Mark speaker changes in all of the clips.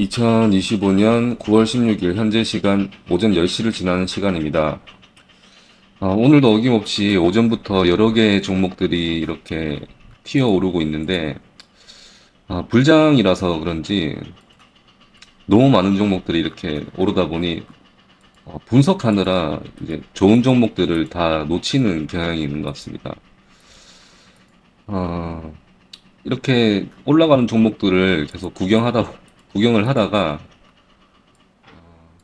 Speaker 1: 2025년 9월 16일 현재 시간 오전 10시를 지나는 시간입니다. 아, 오늘도 어김없이 오전부터 여러 개의 종목들이 이렇게 튀어오르고 있는데 아, 불장이라서 그런지 너무 많은 종목들이 이렇게 오르다 보니 어, 분석하느라 이제 좋은 종목들을 다 놓치는 경향이 있는 것 같습니다. 어, 이렇게 올라가는 종목들을 계속 구경하다, 구경을 하다가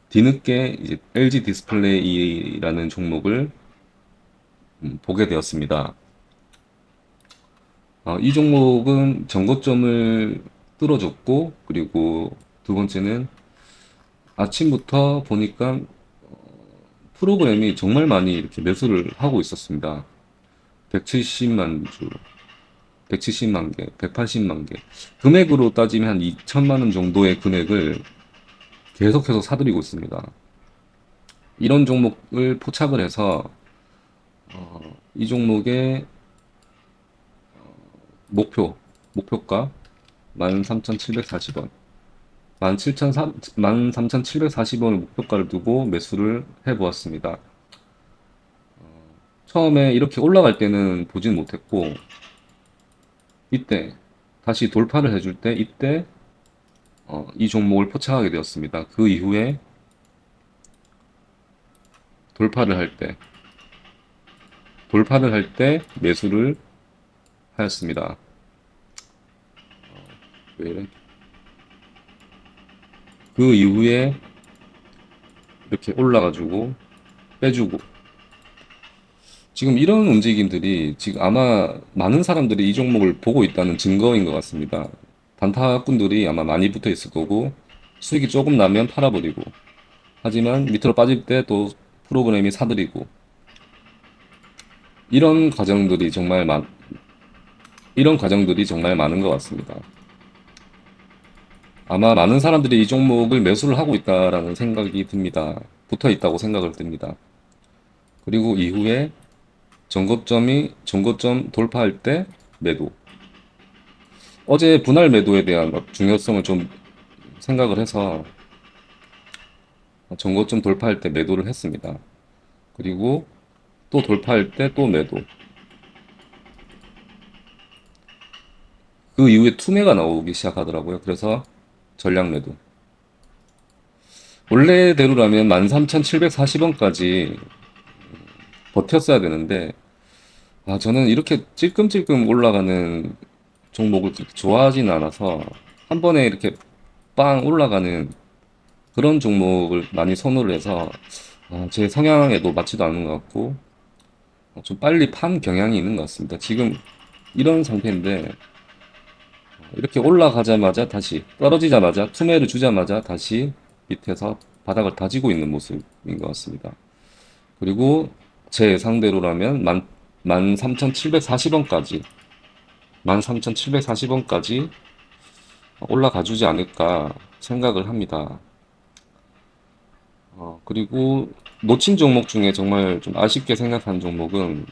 Speaker 1: 뒤늦게 이제 LG 디스플레이라는 종목을 음, 보게 되었습니다. 어, 이 종목은 전고점을 뚫어줬고, 그리고 두 번째는 아침부터 보니까 프로그램이 정말 많이 이렇게 매수를 하고 있었습니다. 170만 주, 170만 개, 180만 개. 금액으로 따지면 한 2천만 원 정도의 금액을 계속해서 사들이고 있습니다. 이런 종목을 포착을 해서 어, 이 종목의 목표, 목표가 13,740원, 13,740원을 목표가를 두고 매수를 해보았습니다. 처음에 이렇게 올라갈 때는 보진 못했고, 이때, 다시 돌파를 해줄 때, 이때, 어, 이 종목을 포착하게 되었습니다. 그 이후에 돌파를 할 때, 돌파를 할 때 매수를 하였습니다. 어, 왜 이래? 그 이후에 이렇게 올라가지고 빼주고 지금 이런 움직임들이 지금 아마 많은 사람들이 이 종목을 보고 있다는 증거인 것 같습니다. 단타꾼들이 아마 많이 붙어 있을 거고 수익이 조금 나면 팔아버리고 하지만 밑으로 빠질 때 또 프로그램이 사들이고 이런 과정들이 정말 많 이런 과정들이 정말 많은 것 같습니다. 아마 많은 사람들이 이 종목을 매수를 하고 있다라는 생각이 듭니다. 붙어 있다고 생각을 듭니다. 그리고 이후에 전고점이 전고점 돌파할 때 매도. 어제 분할 매도에 대한 중요성을 좀 생각을 해서 전고점 돌파할 때 매도를 했습니다. 그리고 또 돌파할 때 또 매도. 그 이후에 투매가 나오기 시작하더라고요. 그래서 전량 매도. 원래대로라면 13,740원까지 버텼어야 되는데, 아, 저는 이렇게 찔끔찔끔 올라가는 종목을 좋아하진 않아서, 한 번에 이렇게 빵 올라가는 그런 종목을 많이 선호를 해서, 아, 제 성향에도 맞지도 않는 것 같고, 어, 좀 빨리 판 경향이 있는 것 같습니다. 지금 이런 상태인데, 이렇게 올라가자마자 다시 떨어지자마자 투매를 주자마자 다시 밑에서 바닥을 다지고 있는 모습인 것 같습니다. 그리고 제 예상대로라면 13,740원까지 13,740원까지 올라가 주지 않을까 생각을 합니다. 어, 그리고 놓친 종목 중에 정말 좀 아쉽게 생각한 종목은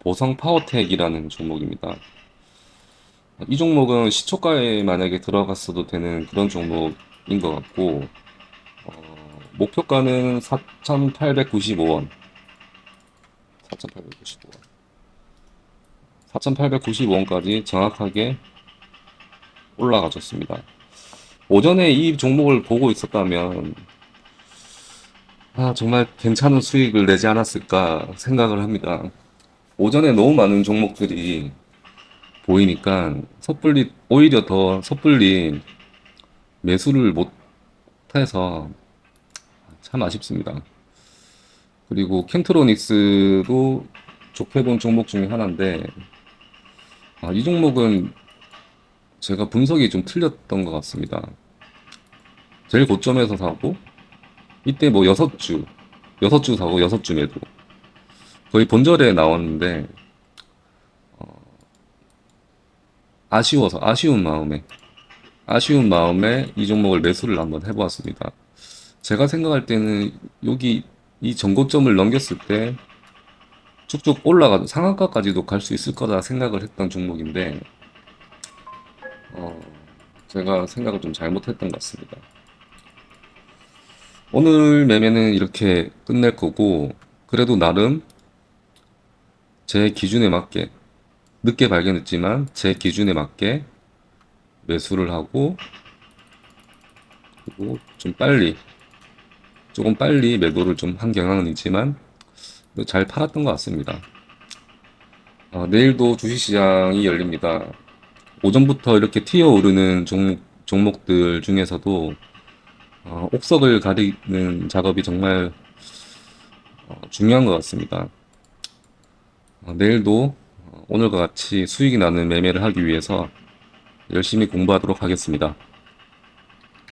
Speaker 1: 보성 파워텍이라는 종목입니다. 이 종목은 시초가에 만약에 들어갔어도 되는 그런 종목인 것 같고, 어, 목표가는 4,895원. 4,895원. 4,895원까지 정확하게 올라가졌습니다. 오전에 이 종목을 보고 있었다면, 아, 정말 괜찮은 수익을 내지 않았을까 생각을 합니다. 오전에 너무 많은 종목들이 보이니까 섣불리 오히려 더 섣불리 매수를 못해서 참 아쉽습니다. 그리고 켄트로닉스도 좋게 본 종목 중에 하나인데 아, 이 종목은 제가 분석이 좀 틀렸던 것 같습니다. 제일 고점에서 사고 이때 뭐 여섯 주 여섯 주 사고 여섯 주 매도 거의 본절에 나왔는데 아쉬워서 아쉬운 마음에 아쉬운 마음에 이 종목을 매수를 한번 해보았습니다. 제가 생각할 때는 여기 이 전고점을 넘겼을 때 쭉쭉 올라가도 상한가까지도 갈 수 있을 거다 생각을 했던 종목인데 어, 제가 생각을 좀 잘못했던 것 같습니다. 오늘 매매는 이렇게 끝낼 거고, 그래도 나름 제 기준에 맞게, 늦게 발견했지만 제 기준에 맞게 매수를 하고, 그리고 좀 빨리, 조금 빨리 매도를 좀 한 경향은 있지만, 잘 팔았던 것 같습니다. 아, 내일도 주식시장이 열립니다. 오전부터 이렇게 튀어 오르는 종목, 종목들 중에서도 어, 옥석을 가리는 작업이 정말 어, 중요한 것 같습니다. 어, 내일도 어, 오늘과 같이 수익이 나는 매매를 하기 위해서 열심히 공부하도록 하겠습니다.